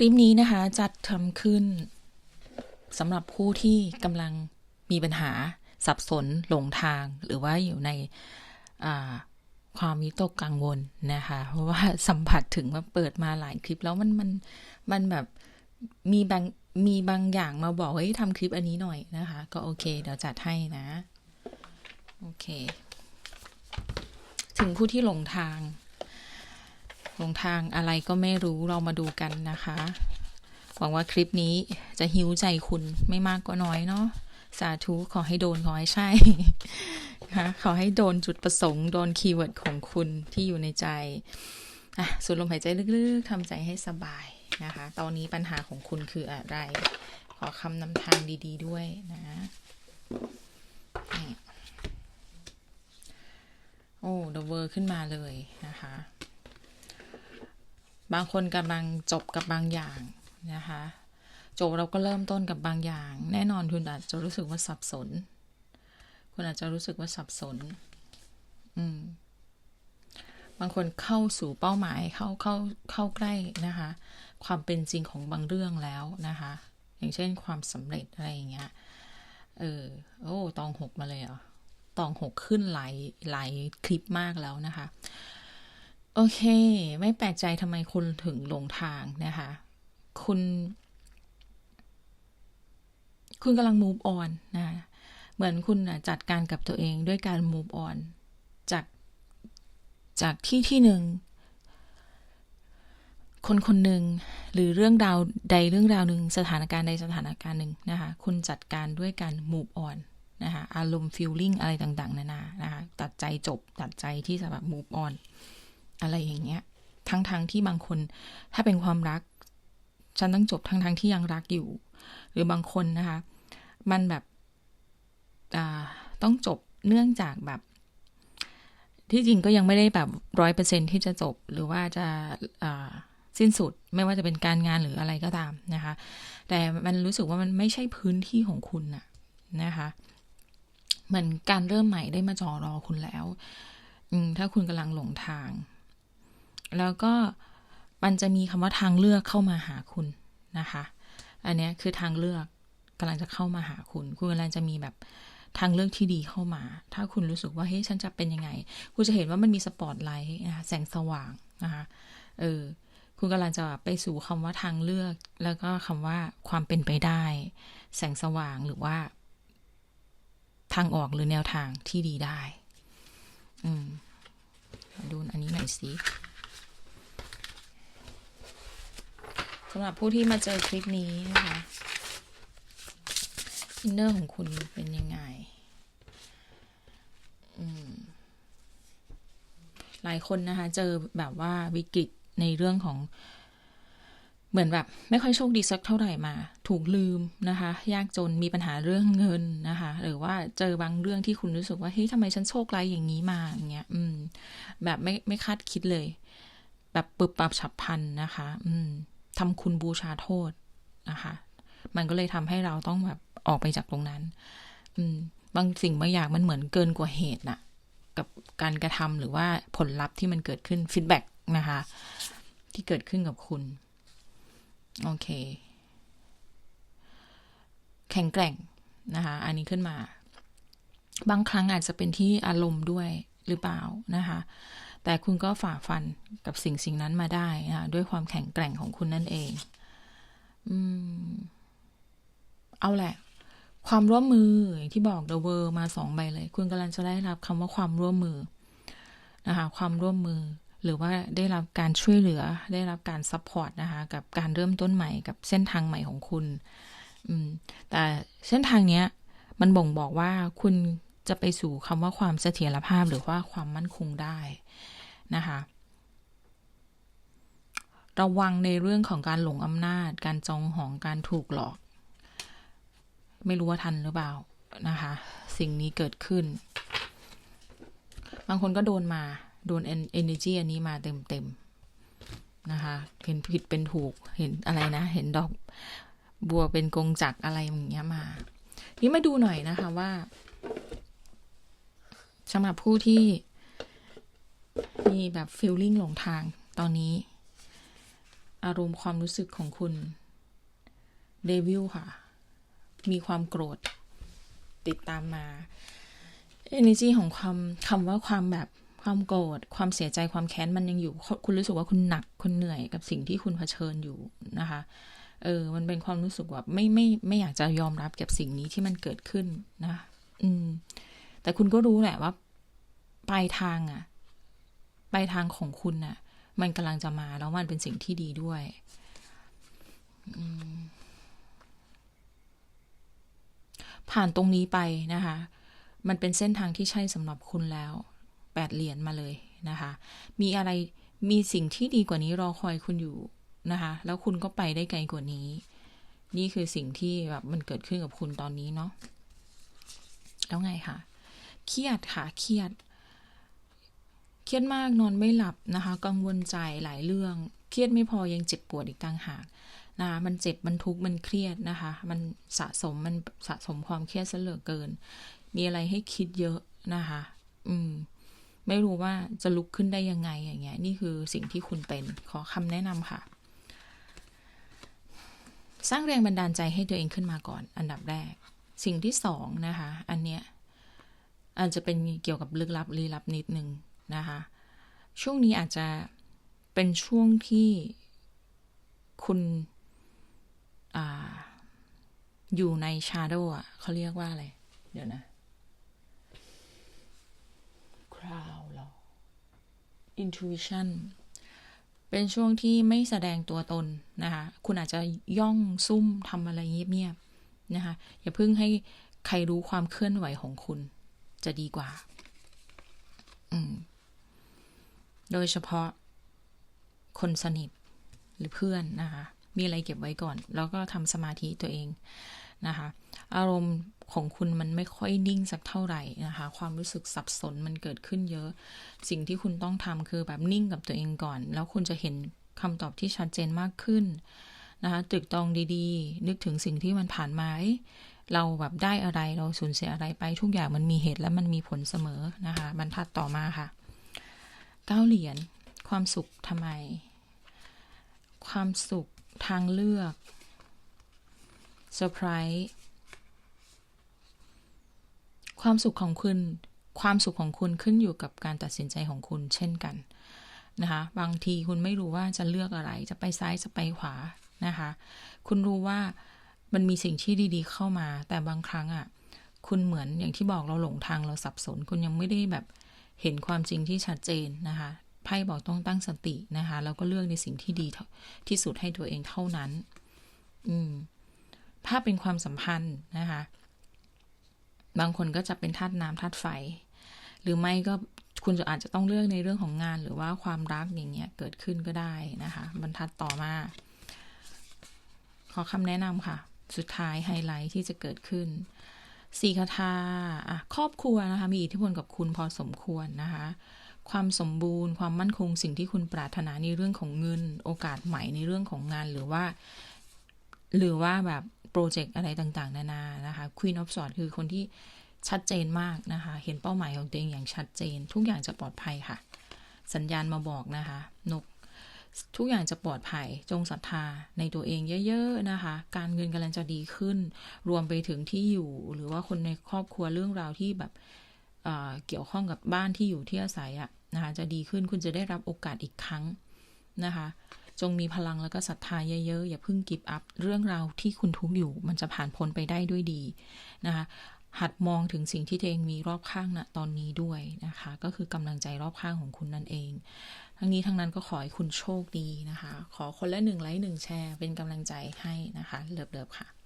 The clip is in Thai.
คลิปนี้นะคะ จัดทำขึ้นสำหรับผู้ที่กำลังมีปัญหาสับสนหลงทาง หรือว่าอยู่ในความวิตกกังวลนะคะ เพราะว่าสัมผัสถึงว่าเปิดมาหลายคลิปแล้วมันมันมันแบบมีบางมีบางอย่างมาบอกว่าทำคลิปอันนี้หน่อยนะคะ ก็โอเค เดี๋ยวจัดให้นะ โอเค ถึงผู้ที่หลงทาง หลงทางอะไรก็ไม่รู้เรามาดูกันนะคะ หวังว่าคลิปนี้จะหิวใจคุณไม่มากก็น้อยเนาะสาธุขอให้โดนขอให้ใช่นะคะขอให้โดนจุดประสงค์โดนคีย์เวิร์ดของคุณที่อยู่ในใจอะสูดลมหายใจลึกๆทำใจให้สบายนะคะ ตอนนี้ปัญหาของคุณคืออะไร ขอคำนำทางดี ๆด้วยนะโอ้เดอะเวอร์ขึ้นมาเลยนะคะ บางคนกำลังจบกับบางอย่างนะคะจบเราก็เริ่มต้นกับบางอย่าง แน่นอนคุณอาจจะรู้สึกว่าสับสน คุณอาจจะรู้สึกว่าสับสน อืม บางคนเข้าสู่เป้าหมายเข้าเข้าเข้าใกล้นะคะ ความเป็นจริงของบางเรื่องแล้วนะคะ อย่างเช่นความสำเร็จอะไรอย่างเงี้ย เออ โอ้ ตองหกมาเลยเหรอ ตองหกขึ้นหลายหลายคลิปมากแล้วนะคะ โอเค ไม่แปลกใจทำไมคุณถึงหลงทางนะคะ คุณ คุณกำลัง move on นะะเหมือนคุณจัดการกับตัวเองด้วยการ move on จาก จากที่ที่หนึ่ง คนคนหนึ่ง หรือเรื่องราวใดเรื่องราวหนึ่งสถานการณ์ใดสถานการณ์หนึ่งนะคะ คุณจัดการด้วยการ move on นะคะ อารมณ์ feeling อะไรต่าง ๆ นานา นะคะ ตัดใจจบ ตัดใจที่จะแบบ move on อะไรอย่างเงี้ย ทั้งๆทที่บางคนถ้าเป็นความรัก ฉันต้องจบทั้งๆทที่ยังรักอยู่ หรือบางคนนะคะ มันแบบต้องจบเนื่องจากแบบ ที่จริงก็ยังไม่ได้แบบร้อยเปอร์เซ็นที่จะจบ หรือว่าจะสิ้นสุดไม่ว่าจะเป็นการงานหรืออะไรก็ตามนะคะ แต่มันรู้สึกว่ามันไม่ใช่พื้นที่ของคุณน่ะนะคะเหมือนการเริ่มใหม่ได้มาจอรอคุณแล้วถ้าคุณกำลังหลงทาง แล้วก็มันจะมีคำว่าทางเลือกเข้ามาหาคุณนะคะ อันนี้คือทางเลือกกำลังจะเข้ามาหาคุณ คุณกำลังจะมีแบบทางเลือกที่ดีเข้ามา ถ้าคุณรู้สึกว่าเฮ้ยฉันจะเป็นยังไง คุณจะเห็นว่ามันมีสปอตไลท์นะคะแสงสว่างนะคะเออคุณกำลังจะไปสู่คำว่าทางเลือก แล้วก็คำว่าความเป็นไปได้ แสงสว่างหรือว่า ทางออกหรือแนวทางที่ดีได้ อืมดูอันนี้หน่อยสิำหรับผู้ที่มาเจอคลิปนี้นะคะอินเนอร์ของคุณเป็นยังไง หลายคนนะคะ เจอแบบว่าวิกฤตในเรื่องของ เหมือนแบบ ไม่ค่อยโชคดีสักเท่าไหร่มา ถูกลืมนะคะ ยากจนมีปัญหาเรื่องเงินนะคะ หรือว่าเจอบางเรื่องที่คุณรู้สึกว่าเฮ้ยทำไมฉันโชคร้ายอย่างนี้มาอย่างเงี้ย อืม แบบไม่ไม่คาดคิดเลย แบบปึบปับฉับพลันนะคะ อืม ทำคุณบูชาโทษนะคะ มันก็เลยทำให้เราต้องแบบออกไปจากตรงนั้น อืม บางสิ่งบางอย่างมันเหมือนเกินกว่าเหตุน่ะ กับการกระทำหรือว่าผลลัพธ์ที่มันเกิดขึ้นฟีดแบ็กนะคะ ที่เกิดขึ้นกับคุณ โอเค แข็งแกร่งนะคะ อันนี้ขึ้นมา บางครั้งอาจจะเป็นที่อารมณ์ด้วยหรือเปล่านะคะ แต่คุณก็ฝ่าฟันกับสิ่งสิ่งนั้นมาได้นะด้วยความแข็งแกร่งของคุณนั่นเองอืมเอาแหละ ความร่วมมืออย่างที่บอก The World มาสองใบเลย คุณกำลังจะได้รับคำว่าความร่วมมือนะคะความร่วมมือหรือว่าได้รับการช่วยเหลือ ได้รับการซัพพอร์ตนะคะ กับการเริ่มต้นใหม่กับเส้นทางใหม่ของคุณ อืม แต่เส้นทางเนี้ย มันบ่งบอกว่าคุณ จะไปสู่คำว่าความเสถียรภาพหรือว่าความมั่นคงได้นะคะระวังในเรื่องของการหลงอำนาจ การจองหอง การถูกหลอก ไม่รู้ว่าทันหรือเปล่านะคะ สิ่งนี้เกิดขึ้น บางคนก็โดนมา โดน energy อันนี้มาเต็มๆนะคะ เห็นผิดเป็นถูก เห็นอะไรนะ เห็นดอกบัวเป็นกงจักอะไรอย่างเงี้ยมา นี่มาดูหน่อยนะคะว่า สำหรับผู้ที่ มีแบบฟีลลิ่งหลงทางตอนนี้ อารมณ์ความรู้สึกของคุณเดวิลค่ะ มีความโกรธ ติดตามมา energy ของความคำว่าความแบบความโกรธความเสียใจความแค้นมันยังอยู่ คุณรู้สึกว่าคุณหนักคุณเหนื่อยกับสิ่งที่คุณเผชิญอยู่นะคะ เออ มันเป็นความรู้สึกแบบไม่ไม่ไม่อยากจะยอมรับกับสิ่งนี้ที่มันเกิดขึ้นนะ อืม แต่คุณก็รู้แหละว่าปลายทางอะปลายทางของคุณอะมันกำลังจะมาแล้วมันเป็นสิ่งที่ดีด้วยผ่านตรงนี้ไปนะคะ มันเป็นเส้นทางที่ใช่สำหรับคุณแล้ว แปดเหรียญมาเลยนะคะ มีอะไร มีสิ่งที่ดีกว่านี้รอคอยคุณอยู่นะคะ แล้วคุณก็ไปได้ไกลกว่านี้ นี่คือสิ่งที่แบบมันเกิดขึ้นกับคุณตอนนี้เนาะ แล้วไงคะ เครียดค่ะเครียด เครียดมากนอนไม่หลับนะคะ กังวลใจหลายเรื่อง เครียดไม่พอยังเจ็บปวดอีกต่างหากนะคะมันเจ็บมันทุกข์มันเครียดนะคะ มันสะสมมันสะสมความเครียดซะเหลือเกิน มีอะไรให้คิดเยอะนะคะ อืม ไม่รู้ว่าจะลุกขึ้นได้ยังไงอย่างเงี้ย นี่คือสิ่งที่คุณเป็น ขอคำแนะนำค่ะ สร้างแรงบันดาลใจให้ตัวเองขึ้นมาก่อน อันดับแรก สิ่งที่สองนะคะ อันเนี้ย อาจจะเป็นเกี่ยวกับลึกลับลี้ลับนิดนึงนะคะ ช่วงนี้อาจจะเป็นช่วงที่คุณออยู่ในชาร์โดอะเขาเรียกว่าอะไร เดี๋ยวนะ crowd หรอ intuition เป็นช่วงที่ไม่แสดงตัวตนนะคะ คุณอาจจะย่องซุ่มทำอะไรเงียบๆนะคะ อย่าเพิ่งให้ใครรู้ความเคลื่อนไหวของคุณ จะดีกว่า อืม โดยเฉพาะคนสนิทหรือเพื่อนนะคะ มีอะไรเก็บไว้ก่อน แล้วก็ทำสมาธิตัวเองนะคะ อารมณ์ของคุณมันไม่ค่อยนิ่งสักเท่าไหร่นะคะ ความรู้สึกสับสนมันเกิดขึ้นเยอะ สิ่งที่คุณต้องทำคือแบบนิ่งกับตัวเองก่อน แล้วคุณจะเห็นคำตอบที่ชัดเจนมากขึ้นนะคะตึกตองดีๆ นึกถึงสิ่งที่มันผ่านมา เราแบบได้อะไรเราสูญเสียอะไรไปทุกอย่างมันมีเหตุและมันมีผลเสมอนะคะบรรทัดต่อมาค่ะเก้าเหรียญความสุขทำไม ความสุขทางเลือกเซอร์ไพรส์ความสุขของคุณ ความสุขของคุณขึ้นอยู่กับการตัดสินใจของคุณเช่นกันนะคะบางทีคุณไม่รู้ว่าจะเลือกอะไรจะไปซ้ายจะไปขวานะคะ คุณรู้ว่า มันมีสิ่งที่ดีๆ เข้ามา แต่บางครั้งอะ่ะ คุณเหมือนอย่างที่บอกเราหลงทางเราสับสน คุณยังไม่ได้แบบเห็นความจริงที่ชัดเจนนะคะไพ่บอกต้องตั้งสตินะคะ แล้วก็เลือกในสิ่งที่ดีที่สุดให้ตัวเองเท่านั้น อืม ถ้าเป็นความสัมพันธ์นะคะ บางคนก็จะเป็นธาตุน้ำธาตุไฟ หรือไม่ก็คุณจะอาจจะต้องเลือกในเรื่องของงานหรือว่าความรักอย่างเงี้ยเกิดขึ้นก็ได้นะคะ บรรทัดต่อมา ขอคำแนะนำค่ะ สุดท้ายไฮไลท์ที่จะเกิดขึ้นสี่คาถาอะครอบครัวนะคะ มีอิทธิพลกับคุณพอสมควรนะคะ ความสมบูรณ์ ความมั่นคง สิ่งที่คุณปรารถนาในเรื่องของเงิน โอกาสใหม่ในเรื่องของงานหรือว่า หรือว่าแบบโปรเจกต์อะไรต่างๆ นานานะคะ Queen of Swords คือคนที่ชัดเจนมากนะคะ เห็นเป้าหมายของตัวเองอย่างชัดเจน ทุกอย่างจะปลอดภัยค่ะ สัญญาณมาบอกนะคะ นก ทุกอย่างจะปลอดภัยจงศรัทธาในตัวเองเยอะ ๆ นะคะ การเงินกำลังจะดีขึ้น รวมไปถึงที่อยู่ หรือว่าคนในครอบครัวเรื่องราวที่แบบเเกี่ยวข้องกับบ้านที่อยู่ที่อาศัยอะนะคะจะดีขึ้นคุณจะได้รับโอกาสอีกครั้งนะคะ จงมีพลังแล้วก็ศรัทธาเยอะๆ อย่าเพิ่งกิบอัพเรื่องราวที่คุณทุกอยู่ มันจะผ่านพ้นไปได้ด้วยดีนะคะ หัดมองถึงสิ่งที่ตัวเองมีรอบข้างณนะตอนนี้ด้วยนะคะ ก็คือกำลังใจรอบข้างของคุณนั่นเอง ทั้งนี้ทั้งนั้นก็ขอให้คุณโชคดีนะคะ ขอคนละหนึ่งไลค์หนึ่งแชร์เป็นกำลังใจให้นะคะ เลิบๆค่ะ